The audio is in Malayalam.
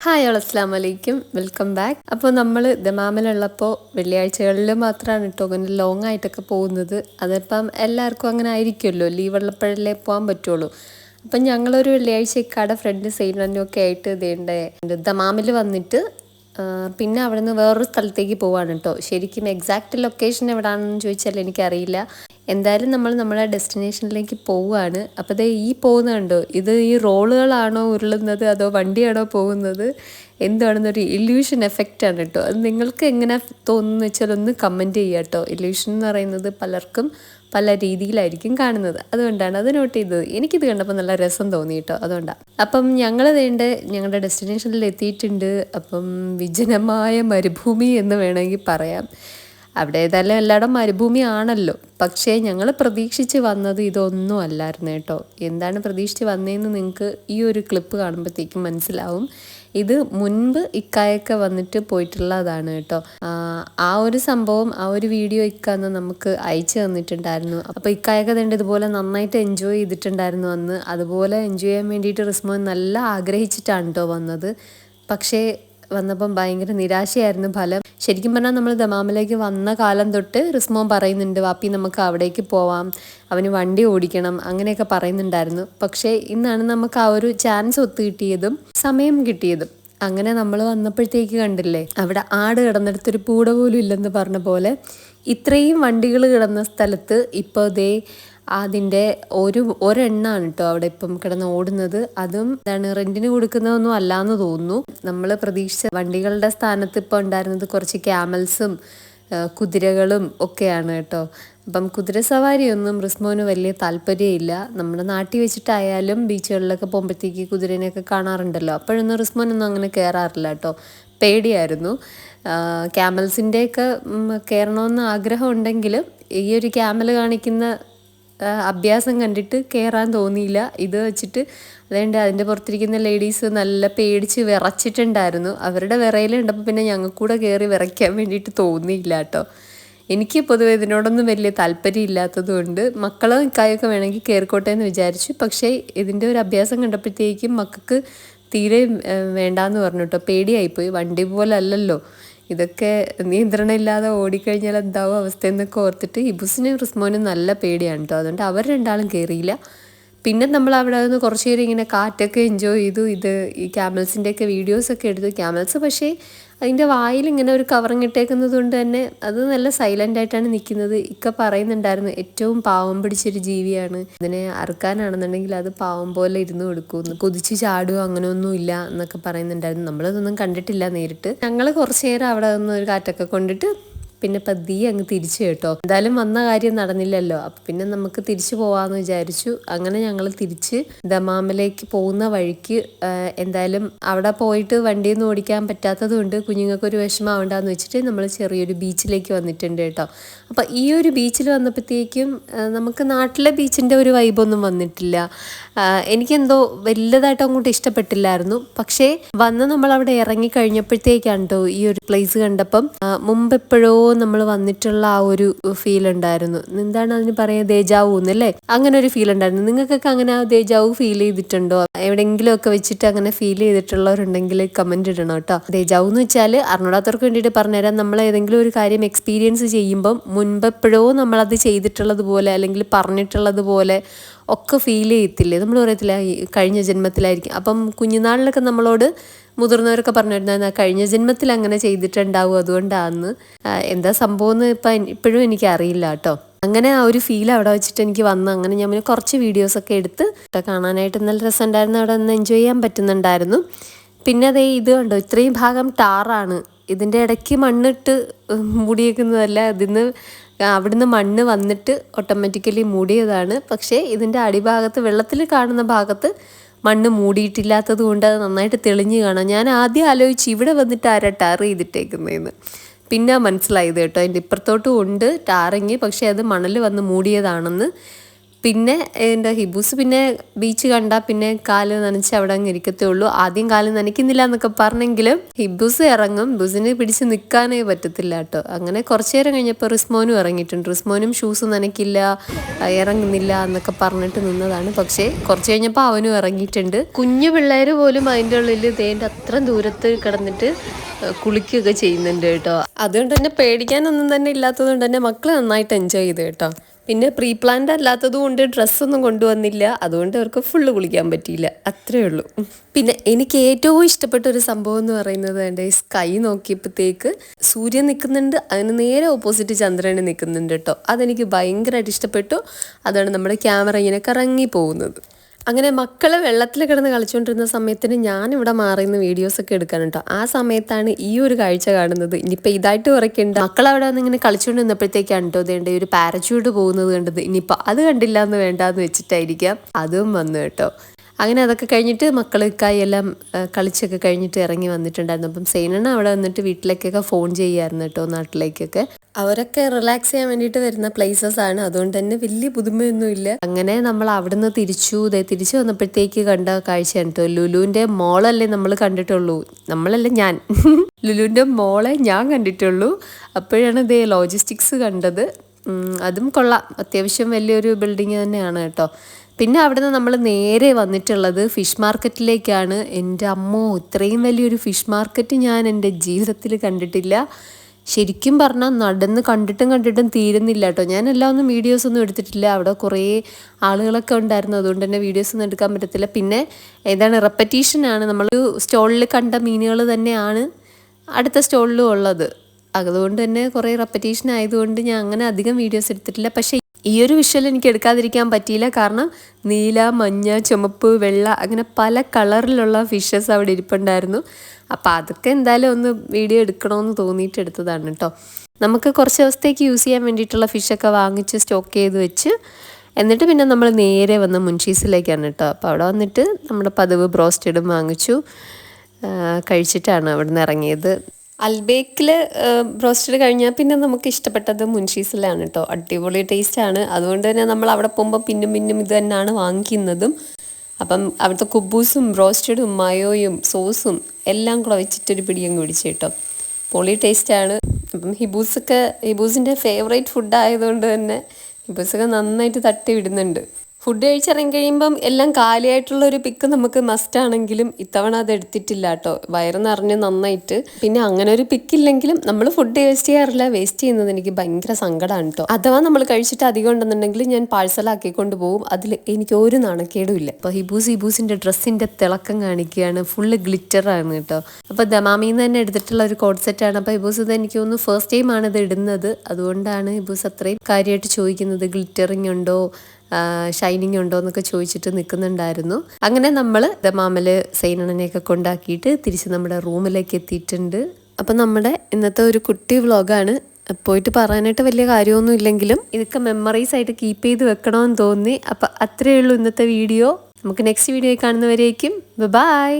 ഹായ് ഓൾ അസ്ലാം വലൈക്കും വെൽക്കം ബാക്ക്. അപ്പോൾ നമ്മൾ ദമാമിലുള്ളപ്പോൾ വെള്ളിയാഴ്ചകളിൽ മാത്രമാണ് കേട്ടോ അങ്ങനെ ലോങ് ആയിട്ടൊക്കെ പോകുന്നത്. അതിപ്പം എല്ലാവർക്കും അങ്ങനെ ആയിരിക്കുമല്ലോ. ലീവ് ഉള്ളപ്പോഴല്ലേ പോകാൻ പറ്റുള്ളൂ. അപ്പം ഞങ്ങളൊരു വെള്ളിയാഴ്ച ഇക്കാടെ ഫ്രണ്ട് സൈനനും ഒക്കെ ആയിട്ട് ഇതേണ്ടേ ദമാമിൽ വന്നിട്ട് പിന്നെ അവിടെ നിന്ന് വേറൊരു സ്ഥലത്തേക്ക് പോവാണ് കേട്ടോ ശരിക്കും എക്സാക്റ്റ് ലൊക്കേഷൻ എവിടെയാണെന്ന് ചോദിച്ചാൽ എനിക്കറിയില്ല. എന്തായാലും നമ്മൾ നമ്മുടെ ഡെസ്റ്റിനേഷനിലേക്ക് പോവുകയാണ് അപ്പോൾ ദേ ഈ പോകുന്ന കണ്ടോ? ഇത് ഈ റോളുകളാണോ ഉരുളുന്നത്? അതോ വണ്ടിയാണോ പോകുന്നത്? എന്താണെന്നൊരു ഇല്യൂഷൻ ആണ് കേട്ടോ അത് നിങ്ങൾക്ക് എങ്ങനെ തോന്നുന്നു വെച്ചാൽ ഒന്ന് കമന്റ് ചെയ്യാം കേട്ടോ ഇല്യൂഷൻ എന്ന് പറയുന്നത് പലർക്കും പല രീതിയിലായിരിക്കും കാണുന്നത്. അതുകൊണ്ടാണ് അത് നോട്ട് ചെയ്തത്. എനിക്കിത് കണ്ടപ്പോൾ നല്ല രസം തോന്നി കേട്ടോ അതുകൊണ്ടാണ് അപ്പം ഞങ്ങൾ വേണ്ട ഞങ്ങളുടെ ഡെസ്റ്റിനേഷനിൽ എത്തിയിട്ടുണ്ട്. അപ്പം വിജനമായ മരുഭൂമി എന്ന് വേണമെങ്കിൽ പറയാം. അവിടെ ഏതായാലും എല്ലായിടം മരുഭൂമി ആണല്ലോ. പക്ഷേ ഞങ്ങൾ പ്രതീക്ഷിച്ച് വന്നത് ഇതൊന്നും അല്ലായിരുന്നു കേട്ടോ എന്താണ് പ്രതീക്ഷിച്ച് വന്നതെന്ന് നിങ്ങൾക്ക് ഈ ഒരു ക്ലിപ്പ് കാണുമ്പോഴത്തേക്കും മനസ്സിലാവും. ഇത് മുൻപ് ഇക്കായൊക്കെ വന്നിട്ട് പോയിട്ടുള്ളതാണ് കേട്ടോ ആ, ഒരു സംഭവം ആ ഒരു വീഡിയോ ഇക്കാന്ന് നമുക്ക് അയച്ചു തന്നിട്ടുണ്ടായിരുന്നു. അപ്പോൾ ഇക്കായൊക്കെ തന്നെ ഇതുപോലെ നന്നായിട്ട് എൻജോയ് ചെയ്തിട്ടുണ്ടായിരുന്നു അന്ന്. അതുപോലെ എൻജോയ് ചെയ്യാൻ വേണ്ടിയിട്ട് റിസ്മോൻ നല്ല ആഗ്രഹിച്ചിട്ടാണ് കേട്ടോ വന്നത്. പക്ഷേ വന്നപ്പം ഭയങ്കര നിരാശയായിരുന്നു ഫലം. ശരിക്കും പറഞ്ഞാൽ നമ്മൾ ദമാമിലേക്ക് വന്ന കാലം തൊട്ട് റിസ്മോൻ പറയുന്നുണ്ട് വാപ്പി നമുക്ക് അവിടേക്ക് പോവാം. അവന് വണ്ടി ഓടിക്കണം. അങ്ങനെയൊക്കെ പറയുന്നുണ്ടായിരുന്നു. പക്ഷേ ഇന്നാണ് നമുക്ക് ആ ഒരു ചാൻസ് ഒത്തു കിട്ടിയതും സമയം കിട്ടിയതും. അങ്ങനെ നമ്മൾ വന്നപ്പോഴത്തേക്ക് കണ്ടില്ലേ അവിടെ ആട് കിടന്നിടത്തൊരു പൂട പോലും ഇല്ലെന്ന് പറഞ്ഞ പോലെ ഇത്രയും വണ്ടികൾ കിടന്ന സ്ഥലത്ത് ഇപ്പോൾ ദേ അതിന്റെ ഒരു ഒരെണ്ണാണ് കേട്ടോ അവിടെ ഇപ്പം കിടന്ന് ഓടുന്നത്. അതും എന്താണ് റെന്റിന് കൊടുക്കുന്നതൊന്നും അല്ലാന്ന് തോന്നുന്നു. നമ്മൾ പ്രതീക്ഷിച്ച വണ്ടികളുടെ സ്ഥാനത്ത് ഇപ്പോൾ ഉണ്ടായിരുന്നത് കുറച്ച് ക്യാമൽസും കുതിരകളും ഒക്കെയാണ് കേട്ടോ അപ്പം കുതിര സവാരിയൊന്നും റിസ്മോന് വലിയ താല്പര്യമില്ല. നമ്മുടെ നാട്ടിൽ വെച്ചിട്ടായാലും ബീച്ചുകളിലൊക്കെ പോകുമ്പോഴത്തേക്ക് കുതിരേനെയൊക്കെ കാണാറുണ്ടല്ലോ. അപ്പോഴൊന്നും റിസ്മോനൊന്നും അങ്ങനെ കയറാറില്ല കേട്ടോ. പേടിയായിരുന്നു. ക്യാമൽസിന്റെയൊക്കെ കയറണമെന്ന് ആഗ്രഹം ഉണ്ടെങ്കിലും ഈ ഒരു ക്യാമൽ കാണിക്കുന്ന അഭ്യാസം കണ്ടിട്ട് കയറാൻ തോന്നിയില്ല. ഇത് വെച്ചിട്ട് അതുകൊണ്ട് അതിന്റെ പുറത്തിരിക്കുന്ന ലേഡീസ് നല്ല പേടിച്ച് വിറച്ചിട്ടുണ്ടായിരുന്നു. അവരുടെ വിറയിൽ കണ്ടപ്പോൾ പിന്നെ ഞങ്ങൾക്കൂടെ കയറി വിറയ്ക്കാൻ വേണ്ടിയിട്ട് തോന്നിയില്ല കേട്ടോ. എനിക്ക് പൊതുവെ ഇതിനോടൊന്നും വലിയ താല്പര്യം ഇല്ലാത്തത് കൊണ്ട് മക്കളും ഇക്കായൊക്കെ വേണമെങ്കിൽ കയറിക്കോട്ടെ എന്ന് വിചാരിച്ചു. പക്ഷേ ഇതിന്റെ ഒരു അഭ്യാസം കണ്ടപ്പോഴത്തേക്കും മക്കൾക്ക് തീരെ വേണ്ടാന്ന് പറഞ്ഞു കേട്ടോ. പേടിയായിപ്പോയി. വണ്ടി പോലെ അല്ലല്ലോ. ഇതൊക്കെ നിയന്ത്രണം ഇല്ലാതെ ഓടിക്കഴിഞ്ഞാൽ എന്താവും അവസ്ഥ എന്നൊക്കെ ഓർത്തിട്ട് ഇബുസിനും റിസ്മോനും നല്ല പേടിയാണ് കേട്ടോ. അതുകൊണ്ട് അവർ രണ്ടാളും കയറിയില്ല പിന്നെ നമ്മൾ അവിടെ നിന്ന് കുറച്ച് നേരം ഇങ്ങനെ കാറ്റൊക്കെ എൻജോയ് ചെയ്തു. ഇത് ഈ ക്യാമൽസിന്റെയൊക്കെ വീഡിയോസൊക്കെ എടുത്തു. ക്യാമൽസ് പക്ഷേ അതിന്റെ വായിൽ ഇങ്ങനെ ഒരു കവറിങ് ഇട്ടേക്കുന്നത് കൊണ്ട് തന്നെ അത് നല്ല സൈലന്റ് ആയിട്ടാണ് നിൽക്കുന്നത്. ഇക്ക പറയുന്നുണ്ടായിരുന്നു ഏറ്റവും പാവം പിടിച്ചൊരു ജീവിയാണ്. അതിനെ അറുക്കാനാണെന്നുണ്ടെങ്കിൽ അത് പാവം പോലെ ഇരുന്ന് കൊടുക്കുമെന്ന്. കൊതിച്ച് ചാടുകയോ അങ്ങനെയൊന്നും ഇല്ല എന്നൊക്കെ പറയുന്നുണ്ടായിരുന്നു. നമ്മളതൊന്നും കണ്ടിട്ടില്ല നേരിട്ട്. ഞങ്ങൾ കുറച്ച് നേരം അവിടെ നിന്ന് ഒരു കാറ്റൊക്കെ കൊണ്ടിട്ട് പിന്നെ പതിയെ അങ്ങ് തിരിച്ചു കേട്ടോ. എന്തായാലും വന്ന കാര്യം നടന്നില്ലല്ലോ. അപ്പം പിന്നെ നമുക്ക് തിരിച്ചു പോവാന്ന് വിചാരിച്ചു. അങ്ങനെ ഞങ്ങൾ തിരിച്ച് ദമാമിലേക്ക് പോകുന്ന വഴിക്ക് എന്തായാലും അവിടെ പോയിട്ട് വണ്ടിയൊന്നും ഓടിക്കാൻ പറ്റാത്തത് കൊണ്ട് കുഞ്ഞുങ്ങൾക്കൊരു വിഷമാവണ്ടെന്ന് വെച്ചിട്ട് നമ്മൾ ചെറിയൊരു ബീച്ചിലേക്ക് വന്നിട്ടുണ്ട് കേട്ടോ. അപ്പം ഈ ഒരു ബീച്ചിൽ വന്നപ്പോഴത്തേക്കും നമുക്ക് നാട്ടിലെ ബീച്ചിന്റെ ഒരു വൈബൊന്നും വന്നിട്ടില്ല. എനിക്കെന്തോ വലുതായിട്ട് അങ്ങോട്ട് ഇഷ്ടപ്പെട്ടില്ലായിരുന്നു. പക്ഷേ വന്ന് നമ്മൾ അവിടെ ഇറങ്ങി കഴിഞ്ഞപ്പോഴത്തേക്കാണ് കേട്ടോ ഈ ഒരു പ്ലേസ് കണ്ടപ്പം മുമ്പ് എപ്പോഴോ നമ്മൾ വന്നിട്ടുള്ള ആ ഒരു ഫീൽ ഉണ്ടായിരുന്നു. എന്താണ് അതിന് പറയുക ദേജാവു എന്നല്ലേ? അങ്ങനെ ഒരു ഫീൽ ഉണ്ടായിരുന്നു. നിങ്ങൾക്കൊക്കെ അങ്ങനെ ആ ദേജാവു ഫീൽ ചെയ്തിട്ടുണ്ടോ? എവിടെയെങ്കിലും ഒക്കെ വെച്ചിട്ട് അങ്ങനെ ഫീൽ ചെയ്തിട്ടുള്ളവരുണ്ടെങ്കിൽ കമന്റ് ഇടണം കേട്ടോ. ദേജാവു എന്ന് വെച്ചാൽ അറിഞ്ഞൂടാത്തവർക്ക് വേണ്ടിയിട്ട് പറഞ്ഞുതരാം. നമ്മൾ ഏതെങ്കിലും ഒരു കാര്യം എക്സ്പീരിയൻസ് ചെയ്യുമ്പം മുൻപെപ്പോഴോ നമ്മളത് ചെയ്തിട്ടുള്ളതുപോലെ അല്ലെങ്കിൽ പറഞ്ഞിട്ടുള്ളതുപോലെ ഒക്കെ ഫീൽ ചെയ്യത്തില്ലേ? നമ്മൾ പറയത്തില്ല കഴിഞ്ഞ ജന്മത്തിലായിരിക്കും. അപ്പം കുഞ്ഞുനാളിലൊക്കെ നമ്മളോട് മുതിർന്നവരൊക്കെ പറഞ്ഞിരുന്ന കഴിഞ്ഞ ജന്മത്തിൽ അങ്ങനെ ചെയ്തിട്ടുണ്ടാവും അതുകൊണ്ടാന്ന്. എന്താ സംഭവം എന്ന് ഇപ്പം ഇപ്പോഴും എനിക്ക് അറിയില്ല കേട്ടോ. അങ്ങനെ ആ ഒരു ഫീൽ അവിടെ വെച്ചിട്ട് എനിക്ക് വന്നു അങ്ങനെ ഞാൻ പിന്നെ കുറച്ച് വീഡിയോസൊക്കെ എടുത്ത് കാണാനായിട്ട് നല്ല രസമുണ്ടായിരുന്നു. അവിടെ ഒന്ന് എൻജോയ് ചെയ്യാൻ പറ്റുന്നുണ്ടായിരുന്നു. പിന്നെ അതേ ഇത് കണ്ടോ ഇത്രയും ഭാഗം ടാറാണ്. ഇതിന്റെ ഇടയ്ക്ക് മണ്ണിട്ട് മൂടിയേക്കുന്നതല്ല ഇതിന്ന് അവിടുന്ന് മണ്ണ് വന്നിട്ട് ഓട്ടോമാറ്റിക്കലി മൂടിയതാണ്. പക്ഷേ ഇതിന്റെ അടിഭാഗത്ത് വെള്ളത്തിൽ കാണുന്ന ഭാഗത്ത് മണ്ണ് മൂടിയിട്ടില്ലാത്തത് കൊണ്ട് അത് നന്നായിട്ട് തെളിഞ്ഞ് കാണാം. ഞാൻ ആദ്യം ആലോചിച്ച് ഇവിടെ വന്നിട്ട് ആരാ ടാർ ചെയ്തിട്ടേക്കുന്നതെന്ന് പിന്നെ മനസ്സിലായത് കേട്ടോ അതിന്റെ ഇപ്പുറത്തോട്ടും ഉണ്ട് ടാറിങ് പക്ഷേ അത് മണൽ വന്ന് മൂടിയതാണെന്ന്. പിന്നെ എന്റെ ഹിബൂസ് പിന്നെ ബീച്ച് കണ്ടാൽ പിന്നെ കാൽ നനച്ച് അവിടെ അങ്ങ് ഇരിക്കത്തേ ഉള്ളൂ ആദ്യം കാൽ നനയ്ക്കുന്നില്ല എന്നൊക്കെ പറഞ്ഞെങ്കിലും ഹിബൂസ് ഇറങ്ങും. ബുസിനെ പിടിച്ച് നിൽക്കാനേ പറ്റത്തില്ല കേട്ടോ. അങ്ങനെ കുറച്ചു നേരം കഴിഞ്ഞപ്പോൾ റിസ്മോനും ഇറങ്ങിയിട്ടുണ്ട്. റിസ്മോനും ഷൂസ് നനയ്ക്കില്ല ഇറങ്ങുന്നില്ല എന്നൊക്കെ പറഞ്ഞിട്ട് നിന്നതാണ്. പക്ഷേ കുറച്ച് കഴിഞ്ഞപ്പോൾ അവനും ഇറങ്ങിയിട്ടുണ്ട്. കുഞ്ഞു പിള്ളേർ പോലും അതിന്റെ ഉള്ളിൽ തേന്റെ അത്ര ദൂരത്ത് കിടന്നിട്ട് കുളിക്കുകയൊക്കെ ചെയ്യുന്നുണ്ട് കേട്ടോ. അതുകൊണ്ട് തന്നെ പേടിക്കാനൊന്നും തന്നെ ഇല്ലാത്തത് കൊണ്ട് തന്നെ മക്കൾ നന്നായിട്ട് എൻജോയ് ചെയ്തു കേട്ടോ. പിന്നെ പ്രീ പ്ലാൻഡ് അല്ലാത്തത് കൊണ്ട് ഡ്രസ്സൊന്നും കൊണ്ടുവന്നില്ല. അതുകൊണ്ട് അവർക്ക് ഫുള്ള് കുളിക്കാൻ പറ്റിയില്ല. അത്രേ ഉള്ളൂ. പിന്നെ എനിക്ക് ഏറ്റവും ഇഷ്ടപ്പെട്ട ഒരു സംഭവം എന്ന് പറയുന്നത് എന്റെ സ്കൈ നോക്കിയപ്പോഴത്തേക്ക് സൂര്യൻ നിൽക്കുന്നുണ്ട്. അതിന് നേരെ ഓപ്പോസിറ്റ് ചന്ദ്രന് നിൽക്കുന്നുണ്ട് കേട്ടോ. അതെനിക്ക് ഭയങ്കരമായിട്ട് ഇഷ്ടപ്പെട്ടു. അതാണ് നമ്മുടെ ക്യാമറ ഇങ്ങനെ കറങ്ങി പോകുന്നത് അങ്ങനെ മക്കൾ വെള്ളത്തിൽ കിടന്ന് കളിച്ചുകൊണ്ടിരുന്ന സമയത്തിന് ഞാനിവിടെ മാറിയുന്ന വീഡിയോസൊക്കെ എടുക്കാൻ കേട്ടോ. ആ സമയത്താണ് ഈ ഒരു കാഴ്ച കാണുന്നത്. ഇനിയിപ്പോൾ ഇതായിട്ട് കുറയ്ക്കേണ്ട മക്കൾ അവിടെ വന്ന് ഇങ്ങനെ കളിച്ചുകൊണ്ട് നിന്നപ്പോഴത്തേക്കാണ് കേട്ടോ അതേണ്ട ഒരു പാരച്യൂട്ട് പോകുന്നത് കണ്ടത്. ഇനിയിപ്പോൾ അത് കണ്ടില്ല എന്ന് വേണ്ടാന്ന് വെച്ചിട്ടായിരിക്കാം അതും വന്നു കേട്ടോ. അങ്ങനെ അതൊക്കെ കഴിഞ്ഞിട്ട് മക്കൾക്കായി എല്ലാം കളിച്ചൊക്കെ കഴിഞ്ഞിട്ട് ഇറങ്ങി വന്നിട്ടുണ്ടായിരുന്നു. അപ്പം സേനണ്ണ അവിടെ വന്നിട്ട് വീട്ടിലേക്കൊക്കെ ഫോൺ ചെയ്യായിരുന്നു കേട്ടോ നാട്ടിലേക്കൊക്കെ. അവരൊക്കെ റിലാക്സ് ചെയ്യാൻ വേണ്ടിയിട്ട് വരുന്ന പ്ലേസസ് ആണ്. അതുകൊണ്ട് തന്നെ വലിയ പുതുമയൊന്നും ഇല്ല അങ്ങനെ നമ്മൾ അവിടുന്ന് തിരിച്ചു ദേ തിരിച്ചു വന്നപ്പോഴത്തേക്ക് കണ്ട കാഴ്ചയാണ് കേട്ടോ ലുലുവിന്റെ മോളല്ലേ നമ്മൾ കണ്ടിട്ടുള്ളൂ. നമ്മളല്ല ഞാൻ. ലുലുവിന്റെ മോളെ ഞാൻ കണ്ടിട്ടുള്ളൂ. അപ്പോഴാണ് ഇതേ ലോജിസ്റ്റിക്സ് കണ്ടത്. അതും കൊള്ളാം. അത്യാവശ്യം വലിയൊരു ബിൽഡിങ് തന്നെയാണ് കേട്ടോ. പിന്നെ അവിടുന്ന് നമ്മൾ നേരെ വന്നിട്ടുള്ളത് ഫിഷ് മാർക്കറ്റിലേക്കാണ് എന്റെ അമ്മോ ഇത്രയും വലിയൊരു ഫിഷ് മാർക്കറ്റ് ഞാൻ എന്റെ ജീവിതത്തിൽ കണ്ടിട്ടില്ല. ശരിക്കും പറഞ്ഞാൽ നടന്ന് കണ്ടിട്ടും കണ്ടിട്ടും തീരുന്നില്ല കേട്ടോ. ഞാൻ എല്ലാം ഒന്നും വീഡിയോസ് ഒന്നും എടുത്തിട്ടില്ല. അവിടെ കുറേ ആളുകളൊക്കെ ഉണ്ടായിരുന്നു. അതുകൊണ്ട് തന്നെ വീഡിയോസ് ഒന്നും എടുക്കാൻ പറ്റത്തില്ല. പിന്നെ ഏതാണ് റെപ്പറ്റീഷനാണ് നമ്മൾ സ്റ്റോളിൽ കണ്ട മീനുകൾ തന്നെയാണ് അടുത്ത സ്റ്റോളിലും ഉള്ളത്. അതുകൊണ്ട് തന്നെ കുറേ റെപ്പറ്റീഷൻ ആയതുകൊണ്ട് ഞാൻ അങ്ങനെ അധികം വീഡിയോസ് എടുത്തിട്ടില്ല. പക്ഷേ ഈ ഒരു വിഷ്വൽ എനിക്ക് എടുക്കാതിരിക്കാൻ പറ്റിയില്ല. കാരണം നീല മഞ്ഞ ചുമപ്പ് വെള്ള അങ്ങനെ പല കളറിലുള്ള ഫിഷസ് അവിടെ ഇരിപ്പുണ്ടായിരുന്നു. അപ്പോൾ അതൊക്കെ എന്തായാലും ഒന്ന് വീഡിയോ എടുക്കണമെന്ന് തോന്നിയിട്ട് എടുത്തതാണ് കേട്ടോ നമുക്ക് കുറച്ച് ദിവസത്തേക്ക് യൂസ് ചെയ്യാൻ വേണ്ടിയിട്ടുള്ള ഫിഷൊക്കെ വാങ്ങിച്ച് സ്റ്റോക്ക് ചെയ്ത് വെച്ച് എന്നിട്ട് പിന്നെ നമ്മൾ നേരെ വന്ന് മുൻഷീസിലേക്കാണ് കേട്ടോ അപ്പോൾ അവിടെ വന്നിട്ട് നമ്മുടെ പതിവ് ബ്രോസ്റ്റഡും വാങ്ങിച്ചു. കഴിച്ചിട്ടാണ് അവിടെ നിന്ന് ഇറങ്ങിയത് അൽബേക്കിൽ ബ്രോസ്റ്റഡ് കഴിഞ്ഞാൽ പിന്നെ നമുക്ക് ഇഷ്ടപ്പെട്ടത് മുൻഷീസിലാണ് കേട്ടോ അടിപൊളി ടേസ്റ്റ് ആണ്. അതുകൊണ്ട് തന്നെ നമ്മൾ അവിടെ പോകുമ്പോൾ പിന്നും പിന്നും ഇത് തന്നെയാണ് വാങ്ങിക്കുന്നതും. അപ്പം അവിടുത്തെ കുബൂസും ബ്രോസ്റ്റഡും മയോയും സോസും എല്ലാം കൂടെ വെച്ചിട്ടൊരു പിടിയും കുടിച്ചു കേട്ടോ. പൊളി ടേസ്റ്റാണ് അപ്പം ഹിബൂസൊക്കെ ഹിബൂസിന്റെ ഫേവറേറ്റ് ഫുഡ് ആയതുകൊണ്ട് തന്നെ ഹിബൂസൊക്കെ നന്നായിട്ട് തട്ടി വിടുന്നുണ്ട്. ഫുഡ് കഴിച്ചിറങ്ങി കഴിയുമ്പം എല്ലാം കാലിയായിട്ടുള്ള ഒരു പിക്ക് നമുക്ക് മസ്റ്റ് ആണെങ്കിലും ഇത്തവണ അത് എടുത്തിട്ടില്ല കേട്ടോ. വയറ് നിറഞ്ഞ് നന്നായിട്ട്. പിന്നെ അങ്ങനെ ഒരു പിക്ക് ഇല്ലെങ്കിലും നമ്മൾ ഫുഡ് വേസ്റ്റ് ചെയ്യാറില്ല. വേസ്റ്റ് ചെയ്യുന്നത് എനിക്ക് ഭയങ്കര സങ്കടമാണ് കേട്ടോ അഥവാ നമ്മൾ കഴിച്ചിട്ട് അധികം ഉണ്ടെന്നുണ്ടെങ്കിൽ ഞാൻ പാഴ്സലാക്കിക്കൊണ്ട് പോകും. അതിൽ എനിക്ക് ഒരു നാണക്കേടും ഇല്ല. അപ്പോൾ ഹിബൂസ് ഹിബൂസിന്റെ ഡ്രസ്സിന്റെ തിളക്കം കാണിക്കുകയാണ്. ഫുള്ള് ഗ്ലിറ്ററാണ് കേട്ടോ അപ്പോൾ ദമാമിയിൽ നിന്ന് തന്നെ എടുത്തിട്ടുള്ള ഒരു കോഡ് ആണ്. അപ്പോൾ ഹിബൂസ് ഇത് എനിക്ക് തോന്നുന്നു ഫസ്റ്റ് ടൈം ആണ് ഇത് ഇടുന്നത്. അതുകൊണ്ടാണ് ഹിബൂസ് അത്രയും കാര്യമായിട്ട് ചോദിക്കുന്നത്. ഗ്ലിറ്ററിങ് ഉണ്ടോ? ഷൈനിങ് ഉണ്ടോ എന്നൊക്കെ ചോദിച്ചിട്ട് നിൽക്കുന്നുണ്ടായിരുന്നു അങ്ങനെ നമ്മൾ ദമാമിൽ സൈനണനെയൊക്കെ കൊണ്ടാക്കിയിട്ട് തിരിച്ച് നമ്മുടെ റൂമിലേക്ക് എത്തിയിട്ടുണ്ട്. അപ്പം നമ്മുടെ ഇന്നത്തെ ഒരു കുട്ടി വ്ളോഗാണ്. പോയിട്ട് പറയാനായിട്ട് വലിയ കാര്യമൊന്നും ഇല്ലെങ്കിലും ഇതൊക്കെ മെമ്മറീസ് ആയിട്ട് കീപ്പ് ചെയ്ത് വെക്കണമെന്ന് തോന്നി. അപ്പം അത്രയേ ഉള്ളൂ ഇന്നത്തെ വീഡിയോ. നമുക്ക് നെക്സ്റ്റ് വീഡിയോ കാണുന്നവരേക്കും. ബൈ